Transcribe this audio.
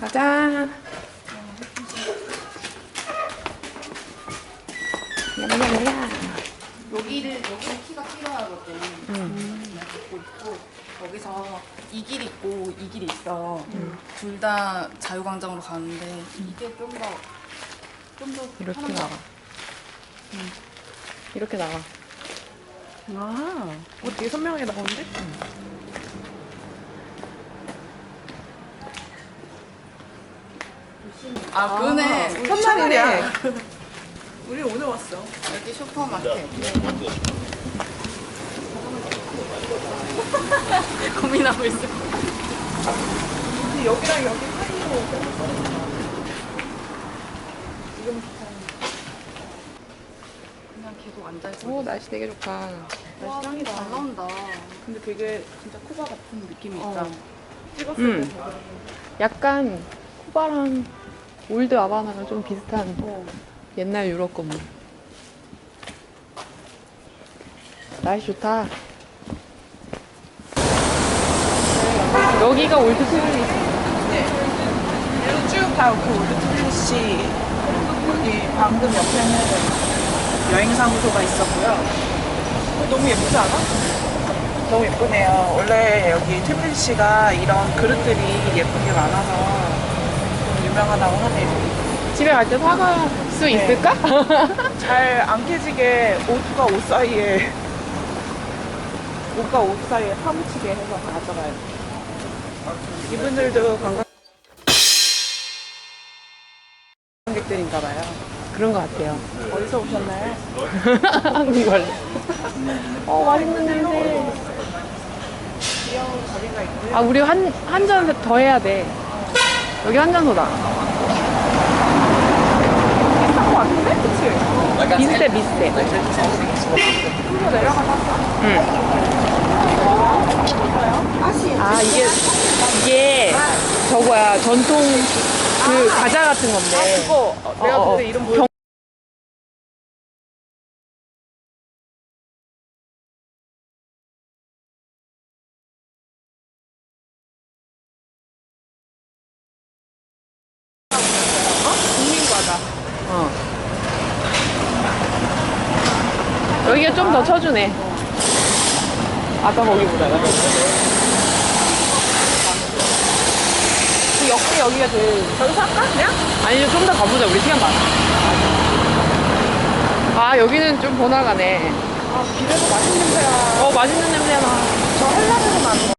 가자. 야야야야. 여기를 여기 키가 필요하거든. 음. 갖고 있고 거기서 이 길 있고 이 길이 있어. 둘 다 자유광장으로 가는데 이게 좀 더 좀더 이렇게 편한 것 나가. 이렇게 나가. 아, 어, 되게 선명하게 나오는데? 아, 그네. 우리 첫날이네. 우리 오늘 왔어. 여기 슈퍼마켓. 고민하고 있어. 근데 여기랑 여기 사이로. 그냥 계속 앉아있어. 오 날씨 되게 좋다. 와, 짱이다. 잘 나온다. 근데 되게 진짜 쿠바 같은 느낌이 있다. 찍었을 음. 때 저거. 약간 쿠바랑 올드 아바나랑 좀 비슷한 옛날 유럽 건물. 날씨 좋다. 여기가 올드 트블리스. 이리로 쭉 가고 그 올드 트리시 여기 방금 옆에는 여행사무소가 있었고요. 어, 너무 예쁘지 않아? 너무 예쁘네요. 원래 여기 트빌리시가 이런 그릇들이 예쁜 게 많아서 좀 유명하다고 하네요. 집에 갈 때 사갈 수 있을까? 잘 안 깨지게 옷과 옷 사이에 옷과 옷 사이에 파묻히게 해서 가져가야 돼. 이분들도 관광객들인가 봐요. 그런 것 같아요. 어디서 오셨나요? 한국 원래. 어 맛있는 냄새. 귀여운 거리가 있고요. 아 우리 한 한 잔 더 해야 돼. 여기 한 잔소다. 비슷한 거 같은데? 그치? 비슷해 비슷해. 좀더 내려가서 아 이게 이게 저거야 전통 그 과자 같은 건데. 그거 어, 내가 어, 어. 그때 이름 보여 국민과자 어. 여기가 좀 더 쳐주네. 아까 거기보다가. 그 역대 여기가 제일 여기서 할까? 그냥? 아니 좀 더 가보자. 우리 시간 많아. 아 여기는 좀 번화가네. 아 길에서 맛있는 냄새야 어 맛있는 냄새 나. 저 한라봉 나는 거